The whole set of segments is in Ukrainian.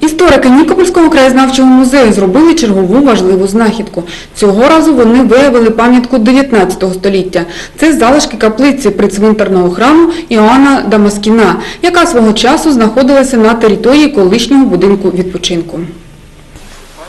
Історики Нікопольського краєзнавчого музею зробили чергову важливу знахідку. Цього разу вони виявили пам'ятку 19 століття. Це залишки каплиці прицвинтарного храму Іоанна Дамаскіна, яка свого часу знаходилася на території колишнього будинку відпочинку.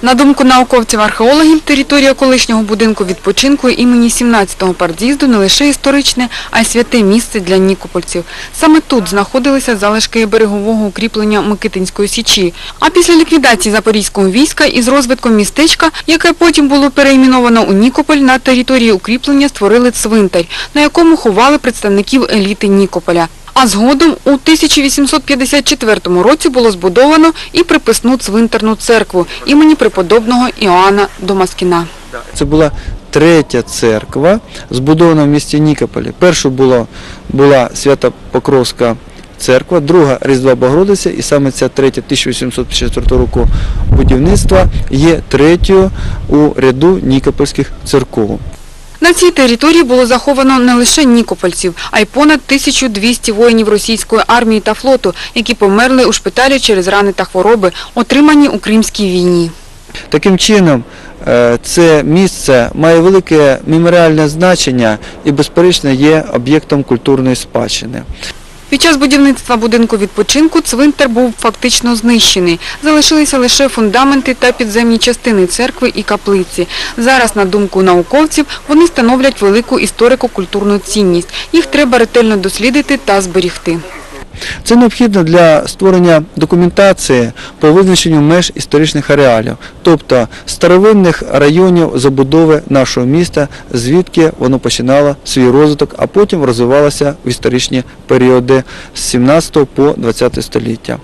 На думку науковців-археологів, територія колишнього будинку відпочинку імені 17-го партз'їзду не лише історичне, а й святе місце для нікопольців. Саме тут знаходилися залишки берегового укріплення Микитинської січі. А після ліквідації запорізького війська із розвитком містечка, яке потім було переіменовано у Нікополь, на території укріплення створили цвинтар, на якому ховали представників еліти Нікополя. А згодом у 1854 році було збудовано і приписну цвинтарну церкву імені преподобного Іоанна Домаскіна. Це була третя церква, збудована в місті Нікополі. Першу було, була Свято-Покровська церква, друга Різдва Богородиця, і саме ця третя 1854 року будівництва є третьою у ряду Нікопольських церков. На цій території було заховано не лише нікопольців, а й понад 1200 воїнів російської армії та флоту, які померли у шпиталі через рани та хвороби, отримані у Кримській війні. Таким чином, е, це місце має велике меморіальне значення і, безперечно, є об'єктом культурної спадщини. Під час будівництва будинку відпочинку цвинтар був фактично знищений. Залишилися лише фундаменти та підземні частини церкви і каплиці. Зараз, на думку науковців, вони становлять велику історико-культурну цінність. Їх треба ретельно дослідити та зберігти. Це необхідно для створення документації по визначенню меж історичних ареалів, тобто старовинних районів забудови нашого міста, звідки воно починало свій розвиток, а потім розвивалося в історичні періоди з 17 по 20 століття.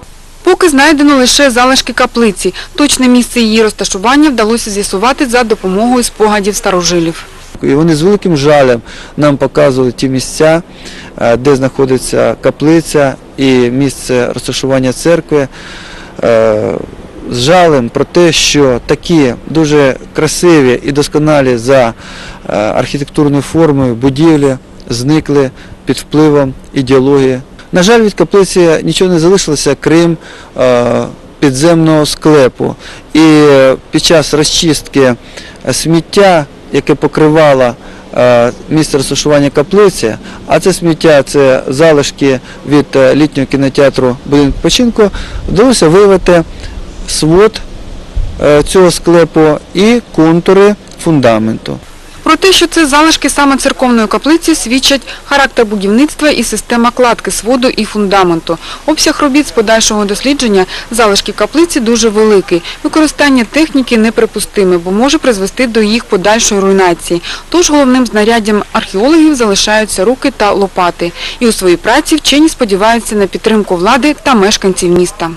Поки знайдено лише залишки каплиці. Точне місце її розташування вдалося з'ясувати за допомогою спогадів старожилів. І вони з великим жалем нам показували ті місця, е, де знаходиться каплиця і місце розташування церкви. Е, З жалем про те, що такі дуже красиві і досконалі за е, архітектурною формою будівлі зникли під впливом ідеології. На жаль, від каплиці нічого не залишилося, крім е, підземного склепу. І під час розчистки сміття, яке покривало місце розташування каплиці, а це сміття це залишки від е, літнього кінотеатру будинок починку, вдалося виявити свод е, цього склепу і контури фундаменту. Про те, що це залишки саме церковної каплиці, свідчать характер будівництва і система кладки своду і фундаменту. Обсяг робіт з подальшого дослідження залишків каплиці дуже великий. Використання техніки неприпустиме, бо може призвести до їх подальшої руйнації. Тож головним знаряддям археологів залишаються руки та лопати. І у своїй праці вчені сподіваються на підтримку влади та мешканців міста.